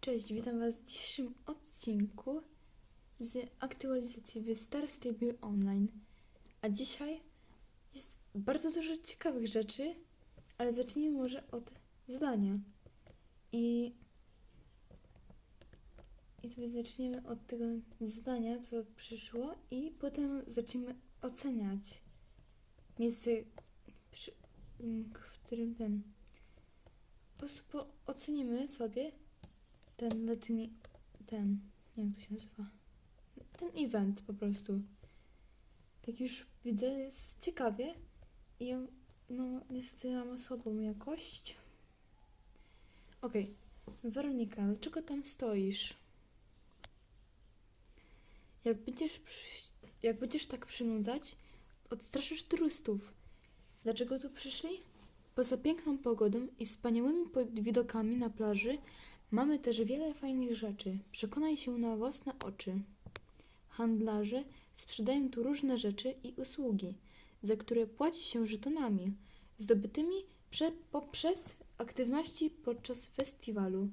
Cześć, witam Was w dzisiejszym odcinku z aktualizacji w Star Stable Online. A dzisiaj jest bardzo dużo ciekawych rzeczy, ale zacznijmy może od zadania. I, i sobie zaczniemy od tego zadania, co przyszło, i potem zaczniemy oceniać miejsce, przy, w którym ten. Po prostu po, ocenimy sobie ten letni, ten, nie wiem jak to się nazywa, ten event po prostu. Jak już widzę, jest ciekawie i ja, no niestety mam słabą jakość. Okej, Weronika, dlaczego tam stoisz? Jak będziesz, przy, jak będziesz tak przynudzać, odstraszysz turystów. Dlaczego tu przyszli? Poza piękną pogodą i wspaniałymi widokami na plaży, Mamy też wiele fajnych rzeczy. Przekonaj się na własne oczy. Handlarze sprzedają tu różne rzeczy i usługi, za które płaci się żetonami, zdobytymi prze, poprzez aktywności podczas festiwalu.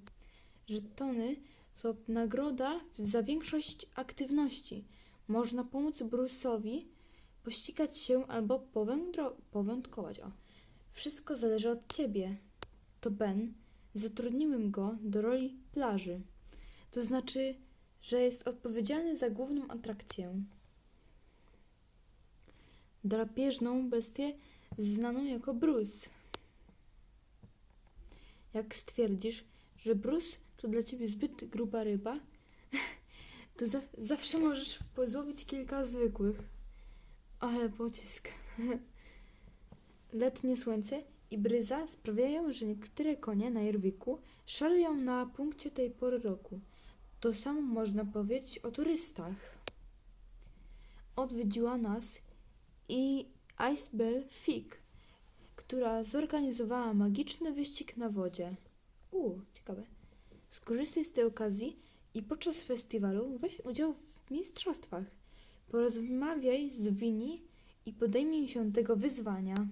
Żetony to nagroda za większość aktywności. Można pomóc Bruce'owi pościgać się albo powędro- powędkować. O. Wszystko zależy od ciebie. To Ben. Zatrudniłem go do roli plaży. To znaczy, że jest odpowiedzialny za główną atrakcję. Drapieżną bestię znaną jako Bruce. Jak stwierdzisz, że Bruce to dla ciebie zbyt gruba ryba, to za zawsze możesz pozłowić kilka zwykłych. Ale pocisk. Letnie słońce i bryza sprawiają, że niektóre konie na Jerwiku szalują na punkcie tej pory roku. To samo można powiedzieć o turystach. Odwiedziła nas i Icebell Fig, która zorganizowała magiczny wyścig na wodzie. U, ciekawe. Skorzystaj z tej okazji i podczas festiwalu weź udział w mistrzostwach. Porozmawiaj z Winnie i podejmij się tego wyzwania.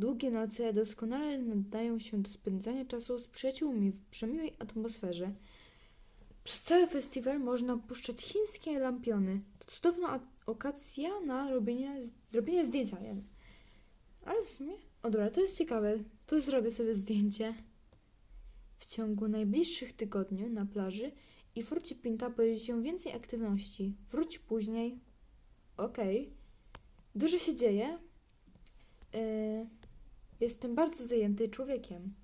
Długie noce doskonale nadają się do spędzania czasu z przyjaciółmi w przemiłej atmosferze. Przez cały festiwal można puszczać chińskie lampiony. To cudowna okazja na robienie, zrobienie zdjęcia. Ale w sumie, o dobra, to jest ciekawe. To zrobię sobie zdjęcie. W ciągu najbliższych tygodni na plaży i Forcie Pinta pojawi się więcej aktywności. Wróć później. Okej. Dużo się dzieje. Yy, Jestem bardzo zajęty człowiekiem.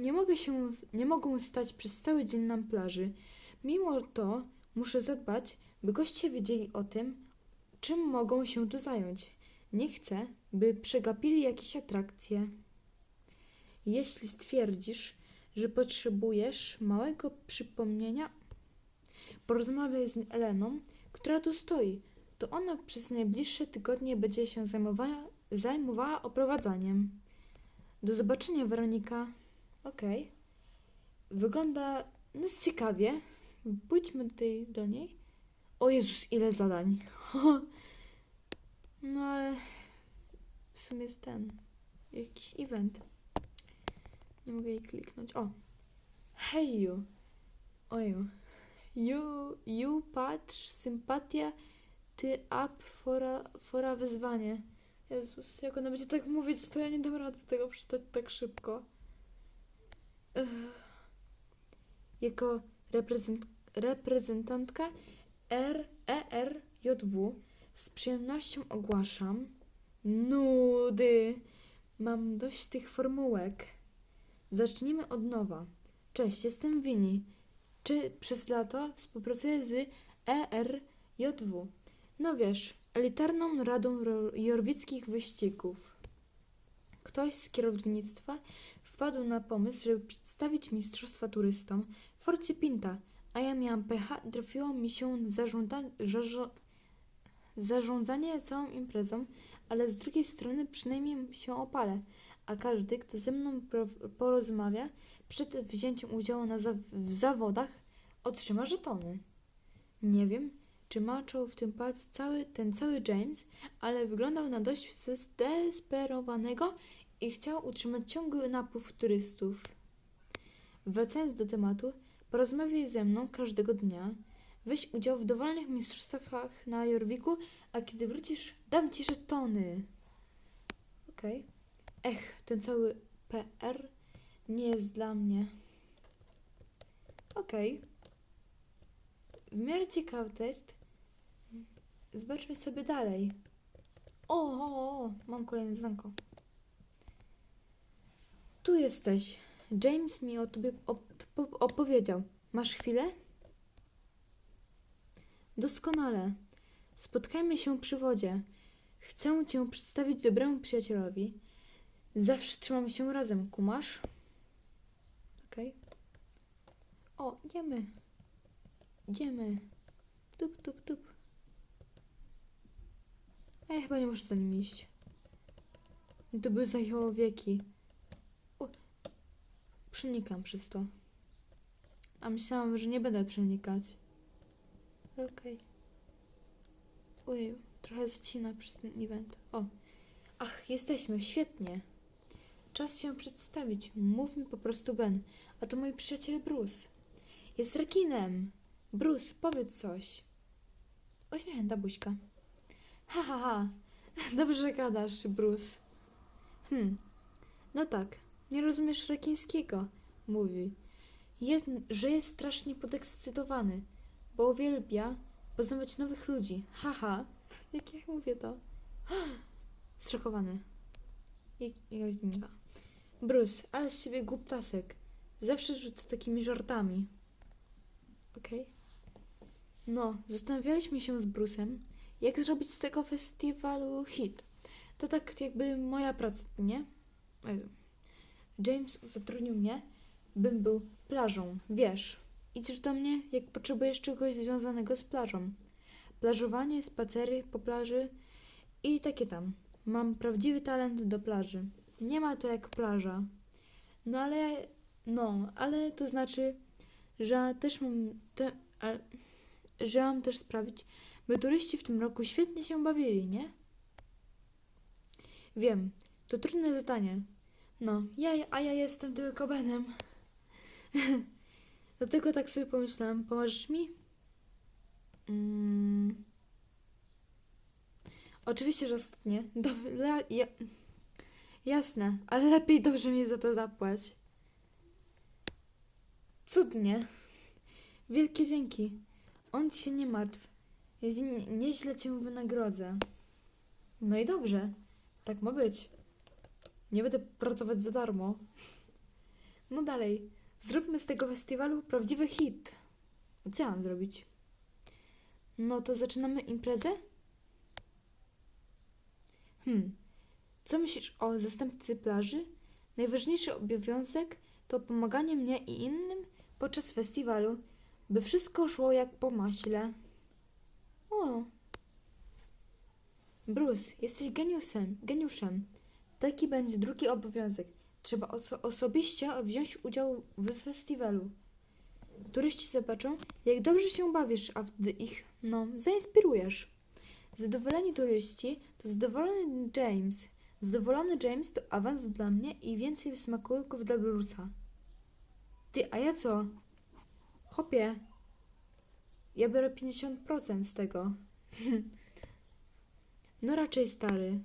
Nie mogę się, nie mogą stać przez cały dzień na plaży. Mimo to muszę zadbać, by goście wiedzieli o tym, czym mogą się tu zająć. Nie chcę, by przegapili jakieś atrakcje. Jeśli stwierdzisz, że potrzebujesz małego przypomnienia, porozmawiaj z Eleną, która tu stoi. To ona przez najbliższe tygodnie będzie się zajmowała zajmowała oprowadzaniem. Do zobaczenia, Weronika. Okej. Wygląda, no jest ciekawie. Pójdźmy tej, do niej. O Jezus, ile zadań. no ale w sumie jest ten, jakiś event. Nie mogę jej kliknąć. O. Hej, you. Oju. You, you, patrz, sympatia, ty up, fora, fora wyzwanie. Jezus, jak ona będzie tak mówić, to ja nie dam rady tego przeczytać tak szybko. Jako reprezent, reprezentantka R, ERJW z przyjemnością ogłaszam nudy. Mam dość tych formułek. Zacznijmy od nowa. Cześć, jestem Wini. Czy przez lato współpracuję z ERJW? No wiesz, elitarną radą jorwickich wyścigów. Ktoś z kierownictwa wpadł na pomysł, żeby przedstawić mistrzostwa turystom Forcie Pinta, a ja miałam pecha i trafiło mi się zarządza- żarzo- zarządzanie całą imprezą, ale z drugiej strony przynajmniej się opalę, a każdy, kto ze mną porozmawia przed wzięciem udziału na za- w zawodach, otrzyma żetony. Nie wiem, czy maczał w tym palcu cały, ten cały James, ale wyglądał na dość zdesperowanego i chciał utrzymać ciągły napływ turystów. Wracając do tematu, porozmawiaj ze mną każdego dnia. Weź udział w dowolnych mistrzostwach na Jorwiku, a kiedy wrócisz, dam ci żetony. Okej. Ech, ten cały PR nie jest dla mnie. Okej. W miarę ciekawy to jest. Zobaczmy sobie dalej. O, o, o, mam kolejne zanko. Tu jesteś. James mi o tobie op- po- opowiedział. Masz chwilę? Doskonale. Spotkajmy się przy wodzie. Chcę cię przedstawić dobremu przyjacielowi. Zawsze trzymamy się razem, kumasz? Okej. O, idziemy. Idziemy. Tup, tup, tup. Ja chyba nie muszę za nim iść. To by zajęło wieki. Przenikam przez to. A myślałam, że nie będę przenikać. Okej. Ojej, trochę zacina przez ten event. O. Ach, jesteśmy, świetnie. Czas się przedstawić. Mów mi po prostu Ben. A to mój przyjaciel Bruce. Jest rekinem. Bruce, powiedz coś. Uśmiechnięta buźka. Ha, ha, ha. Dobrze gadasz, Bruce. Hmm. No tak, nie rozumiesz rekińskiego, mówi. Jest, że jest strasznie podekscytowany, bo uwielbia poznawać nowych ludzi. Haha, jak ja mówię to. Zszokowany. Jak, jakaś dźwięka. Bruce, ale z ciebie głuptasek. Zawsze rzuca takimi żartami. Okej. No, zastanawialiśmy się z Bruce'em, jak zrobić z tego festiwalu hit. To tak jakby moja praca, nie? James zatrudnił mnie, bym był plażą, wiesz. Idziesz do mnie, jak potrzebujesz czegoś związanego z plażą. Plażowanie, spacery po plaży i takie tam. Mam prawdziwy talent do plaży. Nie ma to jak plaża. No ale, no, ale to znaczy, że też mam, te, ale, że mam też sprawić, by turyści w tym roku świetnie się bawili, nie? Wiem, to trudne zadanie. No, ja, a ja jestem tylko Benem. Dlatego tak sobie pomyślałam, pomożesz mi? Mm. Oczywiście, że ostatnie. Ja, jasne, ale lepiej dobrze mi za to zapłać. Cudnie. Wielkie dzięki. On ci się nie martw. Ja nie- nieźle cię wynagrodzę. No i dobrze. Tak ma być. Nie będę pracować za darmo. No dalej. Zróbmy z tego festiwalu prawdziwy hit. Mam zrobić? No to zaczynamy imprezę? Hmm. Co myślisz o zastępcy plaży? Najważniejszy obowiązek to pomaganie mnie i innym podczas festiwalu, by wszystko szło jak po maśle. Bruce, jesteś geniuszem, geniuszem. Taki będzie drugi obowiązek. Trzeba oso- osobiście wziąć udział w festiwalu. Turyści zobaczą, jak dobrze się bawisz, a wtedy ich, no, zainspirujesz. Zadowoleni turyści to zadowolony James. Zadowolony James to awans dla mnie i więcej smakołyków dla Bruce'a. Ty, a ja co? Chopie. Ja biorę 50% z tego. no raczej stary.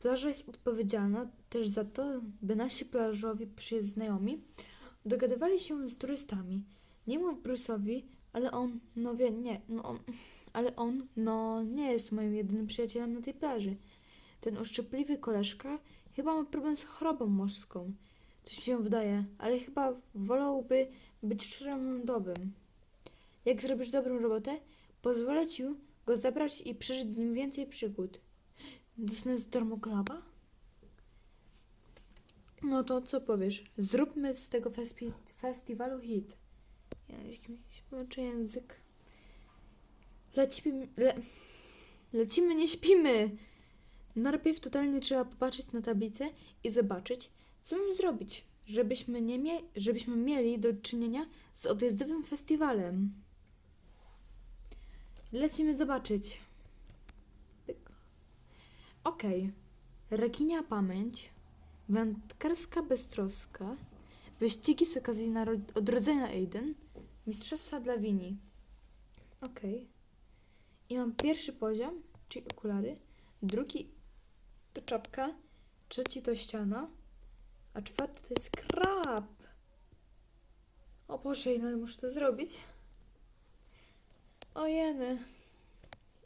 Plaża jest odpowiedzialna też za to, by nasi plażowi przyznajomi dogadywali się z turystami. Nie mów Bruce'owi, ale on, no wie, nie, no ale on, no nie jest moim jedynym przyjacielem na tej plaży. Ten uszczypliwy koleżka chyba ma problem z chorobą morską. Coś się wydaje, ale chyba wolałby być szczerolądowym. Jak zrobisz dobrą robotę, pozwolę ci go zabrać i przeżyć z nim więcej przygód. Dostanę z darmo klaba? No to co powiesz? Zróbmy z tego fespi- festiwalu hit. Ja jakimś połączę język. Lecimy, le, lecimy, nie śpimy! Najpierw totalnie trzeba popatrzeć na tablicę i zobaczyć, co mam zrobić, żebyśmy, nie mie- żebyśmy mieli do czynienia z odjazdowym festiwalem. Lecimy zobaczyć. Pyk. Okej. Rekinia pamięć, wędkarska beztroska, Wyścigi z okazji odrodzenia Aiden. Mistrzostwa dla Wini. Okej. I mam pierwszy poziom, czyli okulary. Drugi to czapka. Trzeci to ściana. A czwarty to jest krab. O Boże, ile muszę to zrobić? O jeny.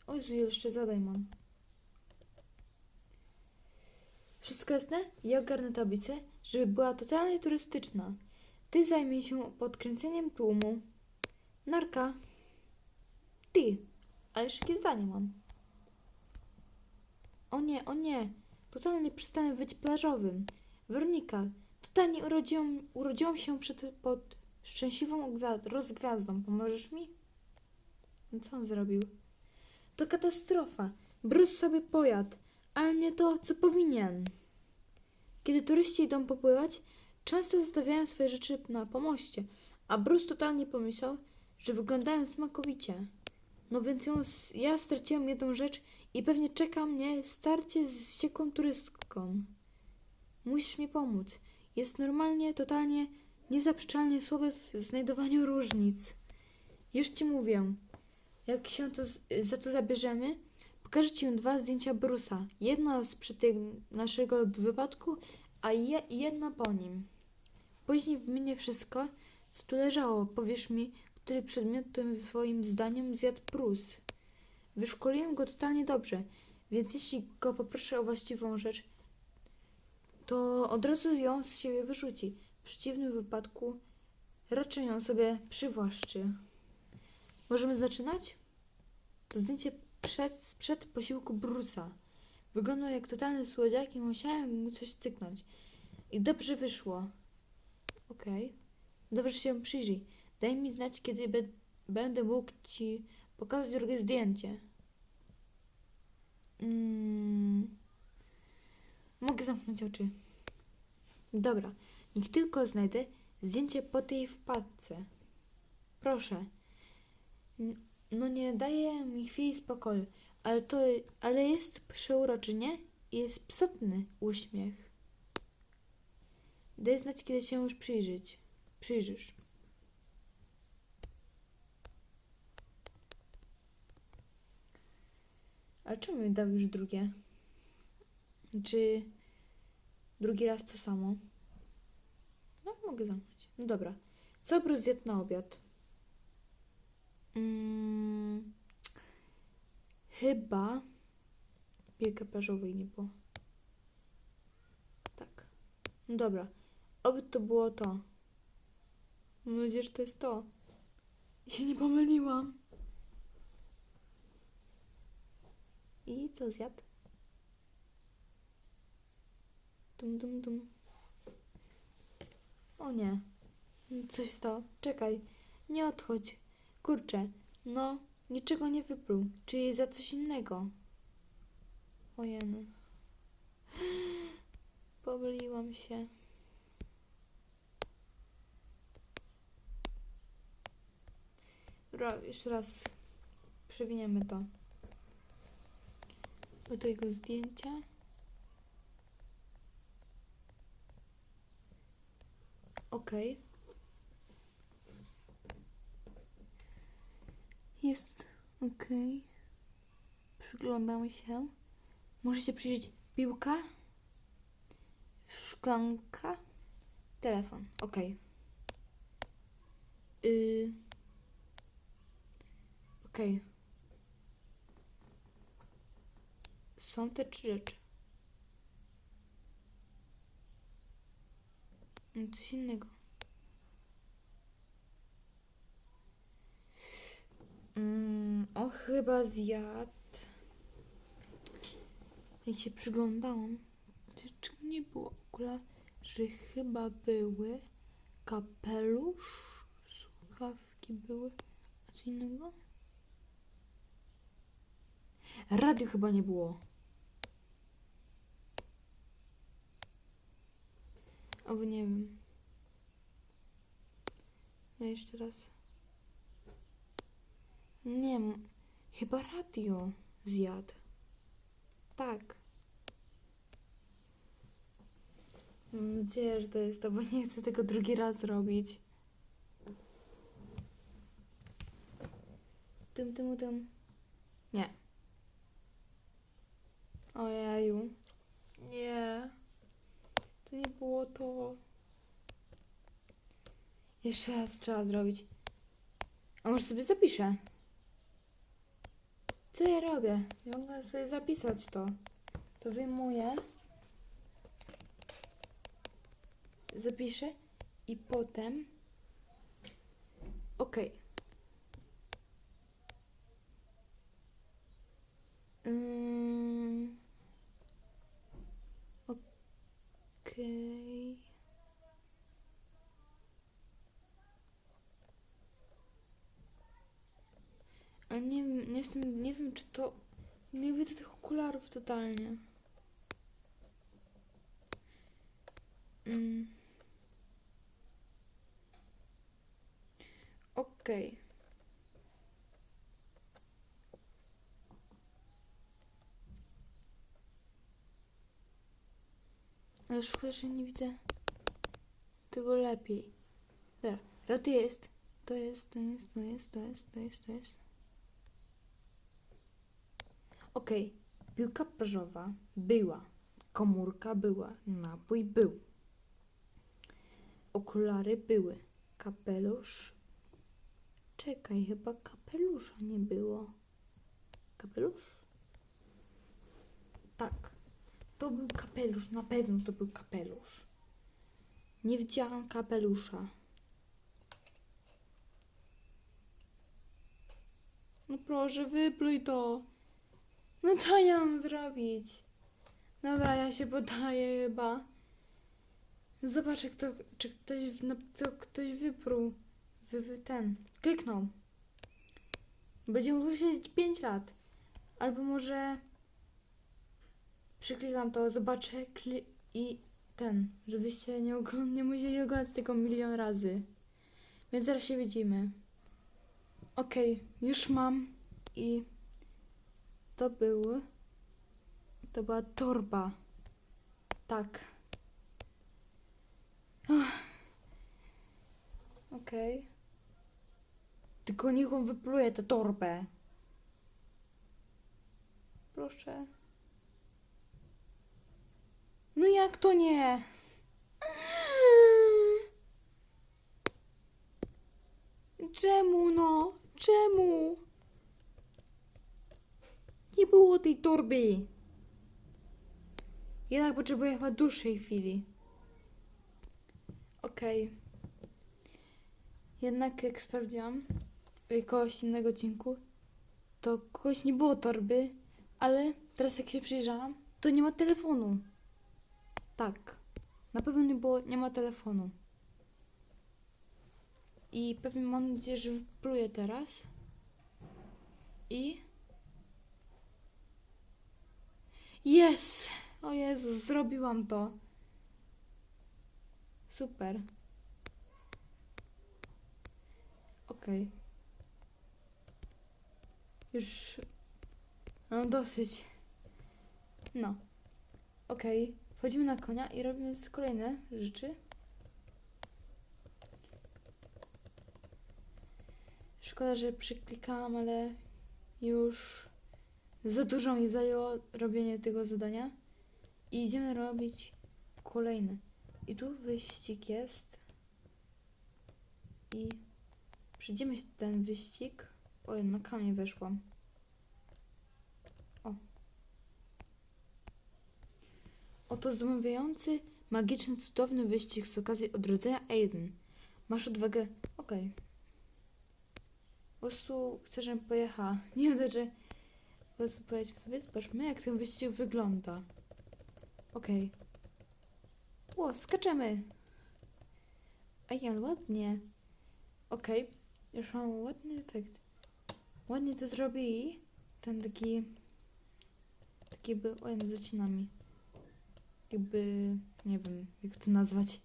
O Jezu, ile jeszcze zadań mam. Wszystko jasne? Ja ogarnę tablicę, żeby była totalnie turystyczna. Ty zajmij się podkręceniem tłumu. Narka. Ty. Ależ jakie zdanie mam? O nie, o nie. Totalnie przestanę być plażowym. Weronika, totalnie urodziłam, urodziłam się przed, pod szczęśliwą gwiaz- rozgwiazdą. Pomożesz mi? No co on zrobił? To katastrofa. Bruce sobie pojadł, ale nie to, co powinien. Kiedy turyści idą popływać, często zostawiają swoje rzeczy na pomoście, a Bruce totalnie pomyślał, że wyglądają smakowicie. No więc ją, ja straciłem jedną rzecz i pewnie czeka mnie starcie z wściekłą turystką. Musisz mi pomóc. Jest normalnie, totalnie, niezaprzeczalnie słaby w znajdowaniu różnic. Już ci mówię. Jak się to za to zabierzemy, pokażę ci dwa zdjęcia Brusa. Jedno sprzed naszego wypadku, a je, jedno po nim. Później wymienię wszystko, co tu leżało. Powiesz mi, który przedmiotem swoim zdaniem zjadł Bruce. Wyszkoliłem go totalnie dobrze, więc jeśli go poproszę o właściwą rzecz, to od razu ją z siebie wyrzuci. W przeciwnym wypadku raczej ją sobie przywłaszczy. Możemy zaczynać? To zdjęcie przed, sprzed posiłku Brusa. Wyglądał jak totalny słodziak i musiałem mu coś cyknąć. I dobrze wyszło. Okej. Dobrze się przyjrzyj. Daj mi znać, kiedy be, będę mógł ci pokazać drugie zdjęcie. Mm. Mogę zamknąć oczy. Dobra. Niech tylko znajdę zdjęcie po tej wpadce. Proszę. No nie daje mi chwili spokoju, ale to, ale jest przeuroczy, nie? Jest psotny uśmiech. Daj znać, kiedy się już przyjrzeć. Przyjrzysz. Ale czemu mi dał już drugie? Czy drugi raz to samo? No, mogę zamknąć. No dobra. Co Bruce zjadł na obiad? Mm, chyba piłkę plażowej nie było. Tak. No dobra. Oby to było to. Mam nadzieję, że to jest to. I się nie pomyliłam. I co zjadł? Dum, dum, dum. O nie. Coś stało. Czekaj. Nie odchodź. Kurczę. No, niczego nie wypluł. Czy jest za coś innego? Ojeny. Pomyliłam się. Dobra, jeszcze raz przewiniemy to. Do tego zdjęcia. Okej. Jest okej. Przyglądam się. Możecie przyjrzeć piłka, szklanka, telefon. Okej. Y... Okej. Są te trzy rzeczy. Mm, Coś innego. Mm, on chyba zjadł. Jak się przyglądałam, czego nie było że chyba były kapelusz, słuchawki były, a co innego? Radio chyba nie było. Albo nie wiem. No jeszcze raz. Nie wiem. Chyba radio zjadł. Tak. Mam nadzieję, że to jest to, bo nie chcę tego drugi raz robić. Tym, tym, tym. Nie. Ojeju. Nie. To nie było to. Jeszcze raz trzeba zrobić. A może sobie zapiszę? Co ja robię? Ja mogę sobie zapisać to. To wyjmuję. Zapiszę i potem. Okej. Ym. Okej. Ale nie wiem, nie jestem, nie wiem czy to... Nie widzę tych okularów totalnie. Mm. Okej. Ale szkoda, że nie widzę tego lepiej. Dobra, to jest. To jest, to jest, to jest, to jest, to jest, to jest. Okej, piłka plażowa była. Komórka była. Napój był. Okulary były. Kapelusz. Czekaj, chyba kapelusza nie było. Kapelusz? Tak. To był kapelusz, na pewno to był kapelusz. Nie widziałam kapelusza. No proszę, wypluj to. No co ja mam zrobić? Dobra, ja się podaję chyba. Zobaczę, kto, czy ktoś, no, kto, ktoś wypruł. Wy, wy, ten, kliknął. Będzie mógł siedzieć 5 lat. Albo może przyklikam to, zobaczę i ten, żebyście nie, nie musieli oglądać tego milion razy. Więc zaraz się widzimy. Okej, już mam i to był. To była torba. Tak. Okej. Tylko niech on wypluje tę torbę. Proszę. No jak to nie? Czemu no? Czemu? Nie było tej torby. Jednak potrzebuję chyba dłuższej chwili. Okej. Jednak jak sprawdziłam w kogoś innego odcinku, to kogoś nie było torby, ale teraz jak się przyjrzałam, to nie ma telefonu. Tak. Na pewno nie było, nie ma telefonu. I pewnie mam nadzieję, że wypluję teraz. I... Jest! O Jezus, zrobiłam to. Super. Okej. Już mam dosyć. No. Okej. Wchodzimy na konia i robimy kolejne rzeczy. Szkoda, że przyklikałam, ale już za dużo mi zajęło robienie tego zadania. I idziemy robić kolejne. I tu wyścig jest. I przejdziemy się ten wyścig. Oj, na kamień weszłam. O. Oto zdumiewający, magiczny, cudowny wyścig z okazji odrodzenia Aiden. Masz odwagę. Okej. Po prostu chcę, żebym pojechała. Nie wiem, że. Po prostu pojedźmy sobie, zobaczmy, jak ten wyścig wygląda. Okej. Ło, skaczemy. Ej, ale ładnie. Okej, już mam ładny efekt. Ładnie to zrobili. Ten taki... Taki by... Oj, no zacina mi. Jakby... Nie wiem, jak to nazwać.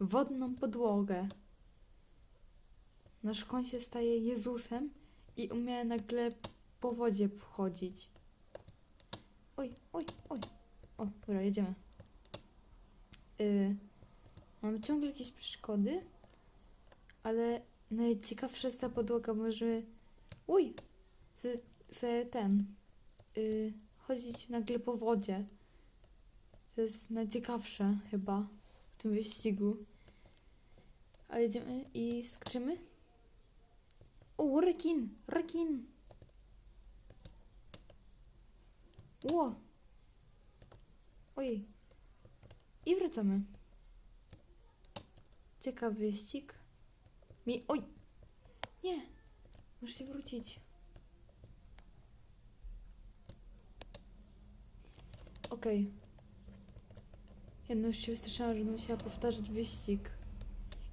Wodną podłogę. Nasz koń się staje Jezusem i umie nagle po wodzie chodzić. Oj, oj, oj. O, dobra, jedziemy. Y, mam ciągle jakieś przeszkody, ale najciekawsza jest ta podłoga. Możemy. Uj! Se ten. Y, chodzić nagle po wodzie. To jest najciekawsze chyba w tym wyścigu. Ale idziemy i skrzymy. O, rekin! Rekin! Ło! Ojej. I wracamy. Ciekawy wyścig. Mi... Oj! Nie! Muszę się wrócić. Okej. Jedno już się wystraszyłam, że musiała powtarzać wyścig.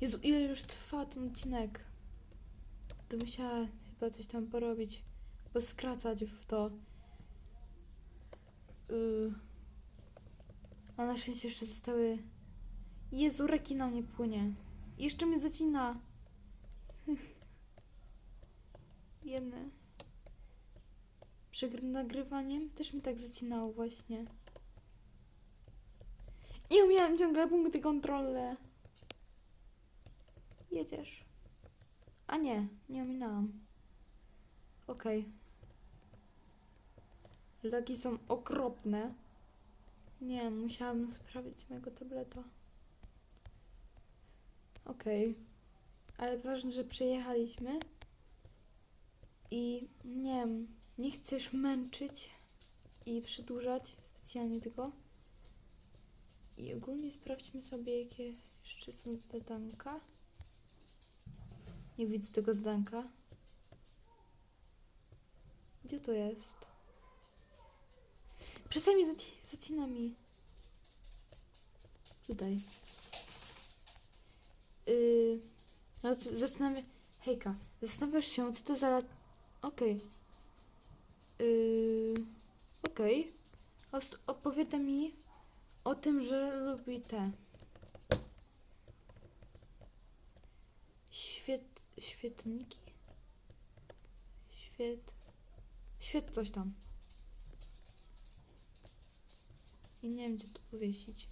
Jezu, ile już trwa ten odcinek? To musiała chyba coś tam porobić. Bo skracać w to. Yy. A na szczęście jeszcze zostały... Jezu, reki na mnie płynie. Jeszcze mnie zacina. Jedne. Przed nagrywaniem też mi tak zacinało właśnie. I miałem ciągle punkty kontrolne. Jedziesz. A nie, nie ominęłam. Okej. Lagi są okropne. Nie, musiałam sprawić mojego tableta. Okej. Ale ważne, że przejechaliśmy. I nie wiem, nie chcę już męczyć i przedłużać specjalnie tego. I ogólnie sprawdźmy sobie, jakie jeszcze są zadanka. Nie widzę tego zadanka. Gdzie to jest? Przestań mi zaci zacina mi. Tutaj. Yy, no. Hejka, zastanawiasz się, co to za lat... Okej. Yy, Okej. Ost- Opowiada mi o tym, że lubi te... Świet... Świetniki? Świet... Świet coś tam. I nie wiem, gdzie to powiesić.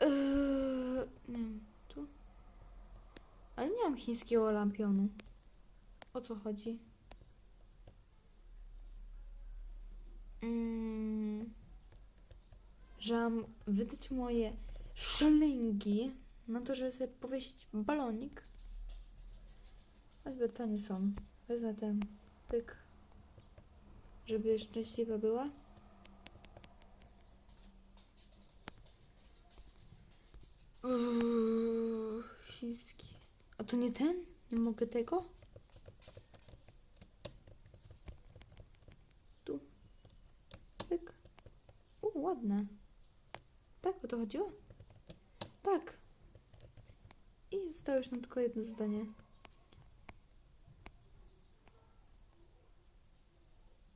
Eee, nie wiem, tu? Ale nie mam chińskiego lampionu. O co chodzi? Mm, że mam wydać moje szalęgi na to, żeby sobie powiesić balonik. A zbyt tanie są. Wezmę ten pyk, żeby szczęśliwa była. Chiński. A to nie ten? Nie mogę tego? Tu. Pyk. U, ładne. Tak, o to chodziło? Tak. I zostało już nam tylko jedno zadanie.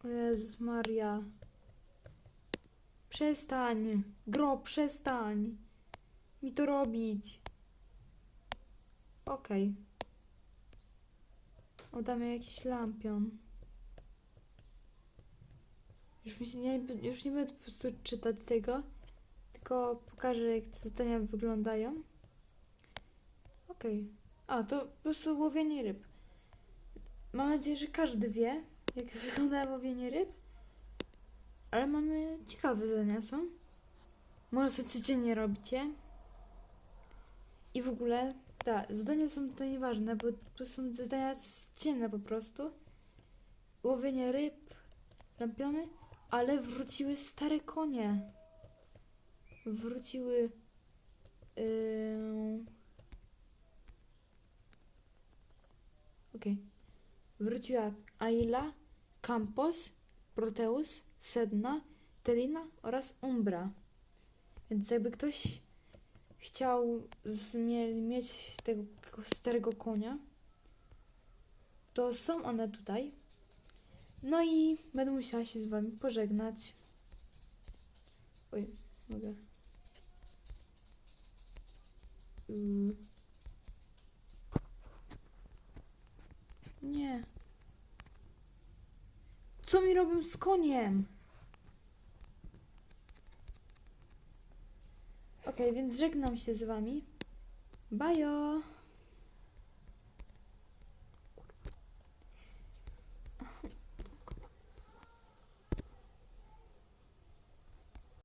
Jezus Maria. Przestań. Gro, przestań. Mi to robić. Okej. Okay. Oddamy jakiś lampion. Już, mi się nie, już nie będę po prostu czytać tego, tylko pokażę jak te zadania wyglądają. Okej. Okay. A, to po prostu łowienie ryb. Mam nadzieję, że każdy wie, jak wygląda łowienie ryb. Ale mamy ciekawe zadania są. Może sobie codziennie robicie. I w ogóle, tak, zadania są tutaj nieważne, bo to są zadania codzienne po prostu. Łowienie ryb, lampiony, ale wróciły stare konie. Wróciły. Yy... Okej. Okay. Wróciła Aila, Campos, Proteus, Sedna, Telina oraz Umbra. Więc jakby ktoś chciał mieć tego starego konia, to są one tutaj. No i będę musiała się z wami pożegnać. Oj, mogę. Yy. Nie. Co mi robią z koniem? Ok, więc żegnam się z wami. Bajo!